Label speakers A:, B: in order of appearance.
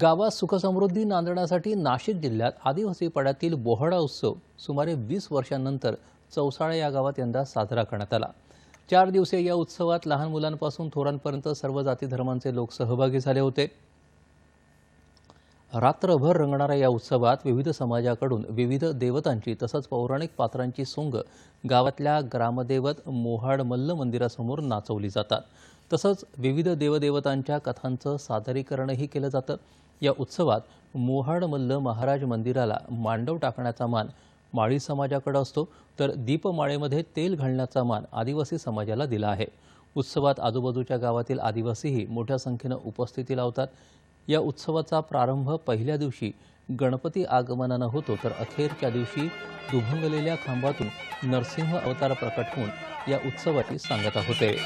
A: गावात सुखसमृद्धी नांदण्यासाठी नाशिक जिल्ह्यात आदिवासी पाड्यातील बोहडा उत्सव सुमारे वीस वर्षांनंतर चौसाळा या गावात यंदा साजरा करण्यात आला. चार दिवसीय या उत्सवात लहान मुलांपासून थोरांपर्यंत सर्व जाती धर्मांचे लोक सहभागी झाले होते. रात्रभर रंगणाऱ्या या उत्सवात विविध समाजाकडून विविध देवतांची तसंच पौराणिक पात्रांची सोंग गावातल्या ग्रामदेवत मोहाड मल्ल मंदिरासमोर नाचवली जातात. तसंच विविध देवदेवतांच्या कथांचं सादरीकरणही केलं जातं. या उत्सवात मोहाड मल्ल महाराज मंदिराला मांडव टाकण्याचा मान माळी समाजाकडे असतो. तर दीपमाळेमध्ये तेल घालण्याचा मान आदिवासी समाजाला दिला आहे. उत्सवात आजूबाजूच्या गावातील आदिवासीही मोठ्या संख्येनं उपस्थिती लावतात. या उत्सवाचा प्रारंभ पहिल्या दिवशी गणपती आगमनानं होतो तर अखेरच्या दिवशी दुभंगलेल्या खांबातून नरसिंह अवतार प्रकट होऊन या उत्सवाची सांगता होते.